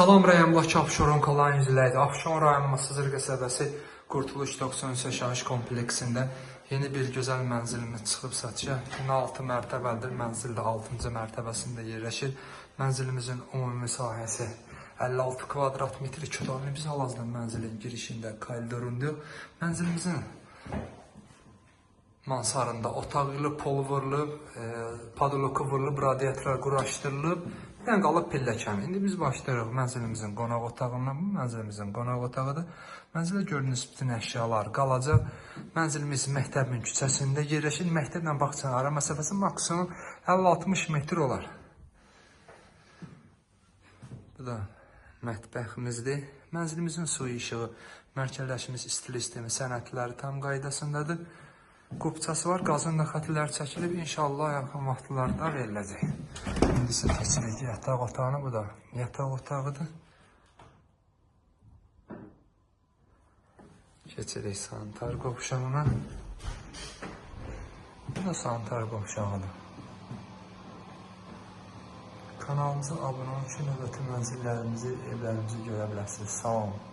Salam rayonundakı Abşeron qalan izləyici. Abşeron rayonunun Sızır qəsəbəsi Qurtuluş 93 yaşayış kompleksində yeni bir gözəl mənzilimiz çıxıb satışa. Bina 6 mərtəbəlidir. Mənzil də 6-cı mərtəbəsində yerləşir. Mənzilimizin ümumi sahəsi 56 kvadrat metr kütləvi. Biz hal-hazırda mənzilin girişində koridorundayıq. Mənzilimizin mansarında otaqlı pol vurulub, e, padloku vurulub, radiatorlar quraşdırılıb. Dənə qalıb pilləkən. İndi biz başlayırıq mənzilimizin qonaq otağından. Bu mənzilimizin qonaq otağıdır. Mənzilə gördüyünüz bütün əşyalar qalacaq. Mənzilimiz məktəbin küçəsində yerləşir. Məktəblə bağçanın ara məsafəsi maksimum 50-60 metr olar. Bu da mətbəximizdir. Mənzilimizin su işığı, mərkəzləşmiş istilik sistemi sənədləri tam qaydasındadır. Qubçası var, qazın da xətlər çəkilib. İnşallah yaxın vaxtlarda veriləcək. İndi isə keçirik yataq otağına. Bu da yataq otağıdır. Keçirik sanitar qovşağına. Bu da sanitar qovşağıdır. Kanalımıza abunə olun ki, növbəti mənzillərimizi, evlərimizi görə bilərsiniz. Sağ olun.